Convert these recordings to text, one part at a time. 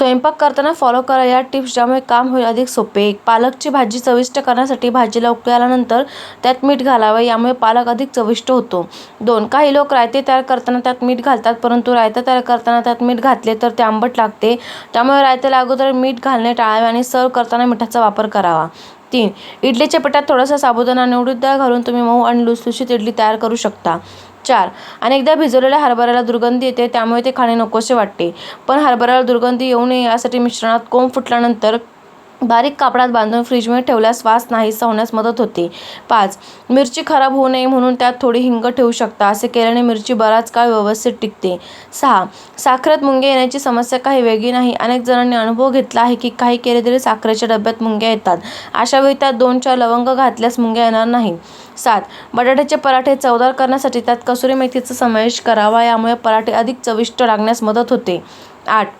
स्वयंपाक करताना फॉलो करा. या टिप्स ज्यामुळे काम होईल अधिक सोपे. एक पालकची भाजी चविष्ट करण्यासाठी भाजीला उकळल्यानंतर त्यात मीठ घालावे. यामुळे पालक अधिक चविष्ट होतो. दोन काही लोक रायते तयार करताना त्यात मीठ घालतात परंतु रायता तयार करताना त्यात मीठ घातले तर ते आंबट लागते. त्यामुळे रायत्याला अगोदर मीठ घालणे टाळावे आणि सर्व करताना मिठाचा वापर करावा. तीन इडलीच्या पिठात थोडासा साबुदाणा आणि उडीद डाळ घालून तुम्ही मऊ आणि लुसलुशीत इडली तयार करू शकता. चार. अनेकदा भिजवलेल्या हरभऱ्याला दुर्गंधी येते त्यामुळे ते खाणे नकोसे वाटते. पण हरभऱ्याला दुर्गंधी येऊ नये यासाठी मिश्रणात कोंब फुटल्यानंतर बारीक कापडात बांधून फ्रीजमध्ये ठेवल्यास वास नाहीसा होण्यास मदत होते. पाच मिरची खराब होऊ नये म्हणून त्यात थोडी हिंग ठेवू शकता असे केल्याने मिरची बराच काळ व्यवस्थित टिकते. सहा साखरेत मुंग्या येण्याची समस्या काही वेगळी नाही. अनेक जणांनी अनुभव घेतला आहे की काही केले तरी साखरेच्या डब्यात मुंग्या येतात. अशावेळी त्यात दोन चार लवंग घातल्यास मुंग्या येणार नाही सात बटाट्याचे पराठे चवदार करण्यासाठी त्यात कसुरी मेथीचा समावेश करावा यामुळे पराठे अधिक चविष्ट लागण्यास मदत होते. आठ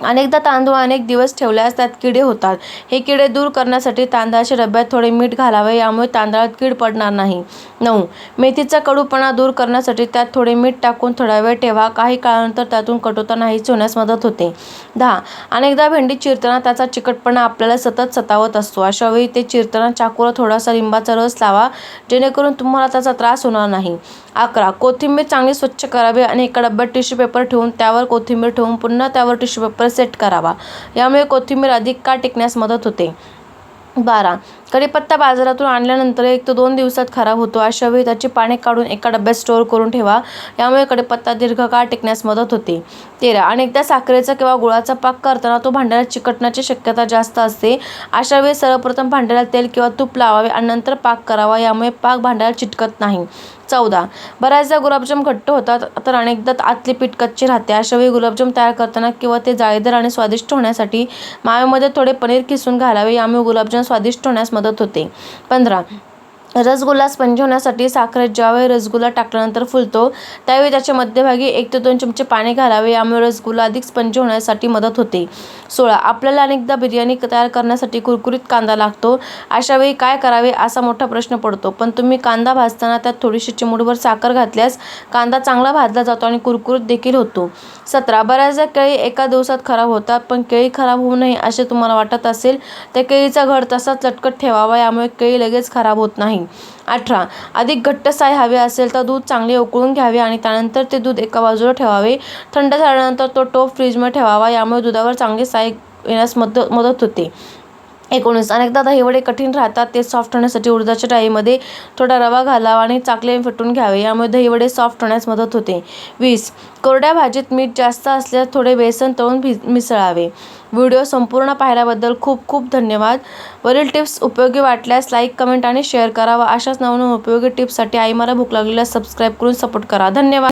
अनेकदा तांदूळ अनेक दिवस ठेवल्यास त्यात किडे होतात. हे किडे दूर करण्यासाठी तांदळाच्या डब्यात थोडे मीठ घालावे यामुळे तांदळात कीड पडणार नाही. नऊ. मेथीचा कडूपणा दूर करण्यासाठी त्यात थोडे मीठ टाकून थोडा वेळ ठेवा. काही काळानंतर त्यातून कटोता नाहीच होण्यास मदत होते. दहा. अनेकदा भेंडी चिरताना त्याचा चिकटपणा आपल्याला सतत सतावत असतो. अशावेळी ते चिरताना चाकूला थोडासा लिंबाचा रस लावा जेणेकरून तुम्हाला त्याचा त्रास होणार नाही. अकरा. कोथिंबीर चांगली स्वच्छ करावी आणि एका डब्यात टिश्यू पेपर ठेवून त्यावर कोथिंबीर ठेवून पुन्हा त्यावर टिश्यू पेपर सेट करावा. यामुळे कोथिंबीर अधिक काळ टिकण्यास मदत होते? बारा. कढीपत्ता बाजारातून आणल्यानंतर एक ते दोन दिवसात खराब होतो. अशा वेळी त्याची पाने काढून एका डब्यात स्टोअर करून ठेवा. यामुळे कढीपत्ता दीर्घकाळ टिकण्यास मदत होते. तेरा. अनेकदा साखरेचा किंवा गुळाचा पाक करताना तो भांड्याला चिकटण्याची शक्यता जास्त असते. अशा वेळी सर्वप्रथम भांड्याला तेल किंवा तूप लावावे आणि नंतर पाक करावा. यामुळे पाक भांड्याला चिटकत नाही. चौदा. बऱ्याचदा गुलाबजाम घट्ट होतात तर अनेकदा आतली पीठ कच्ची राहते. अशावेळी गुलाबजाम तयार करताना किंवा ते जाळीदार आणि स्वादिष्ट होण्यासाठी माव्यामध्ये थोडे पनीर किसून घालावे. यामुळे गुलाबजाम स्वादिष्ट होण्यास मदत मदत होते. पंधरा रसगुल्ला स्पंज होण्यासाठी साखरेत ज्यावेळी रसगुल्ला टाकल्यानंतर फुलतो त्यावेळी त्याच्या मध्यभागी एक ते दोन चमचे पाणी घालावे. यामुळे रसगुल्ला अधिक स्पंज होण्यासाठी मदत होते. सोळा. आपल्याला अनेकदा बिर्याणी तयार करण्यासाठी कुरकुरीत कांदा लागतो. अशावेळी काय करावे असा मोठा प्रश्न पडतो. पण तुम्ही कांदा भाजताना त्यात थोडीशी चिमूटभर साखर घातल्यास कांदा चांगला भाजला जातो आणि कुरकुरीत देखील होतो. सतरा. बऱ्याचदा केळी एका दिवसात खराब होतात पण केळी खराब होऊ नये असे तुम्हाला वाटत असेल तर केळीचा घड तसाच लटकट ठेवावा. यामुळे केळी लगेच खराब होत नाही. अठरा. अधिक घट्ट साय हवे असेल तर दूध चांगले उकळून घ्यावे आणि त्यानंतर ते दूध एका बाजूला ठेवावे. थंड झाल्यानंतर तो टोप फ्रीजमध्ये ठेवावा. यामुळे दुधावर चांगली साय येण्यास मदत मदत होते. एकोणीस. अनेकदा दहीवडे कठीण राहतात ते सॉफ्ट होण्यासाठी उडदाच्या डाळीमध्ये थोडा रवा घालावा आणि चाकले फेटून घ्यावे. यामुळे दहीवडे सॉफ्ट होण्यास मदत होते. वीस. कोरड्या भाजीत मीठ जास्त असल्यास थोडे बेसन तळून भि मिसळावे. व्हिडिओ संपूर्ण पाहिल्याबद्दल खूप खूप धन्यवाद. वरील टिप्स उपयोगी वाटल्यास लाईक कमेंट आणि शेअर करावा अशाच नवनवीन उपयोगी टिप्ससाठी आई मला भूक लागलेल्या सबस्क्राईब करून सपोर्ट करा. धन्यवाद.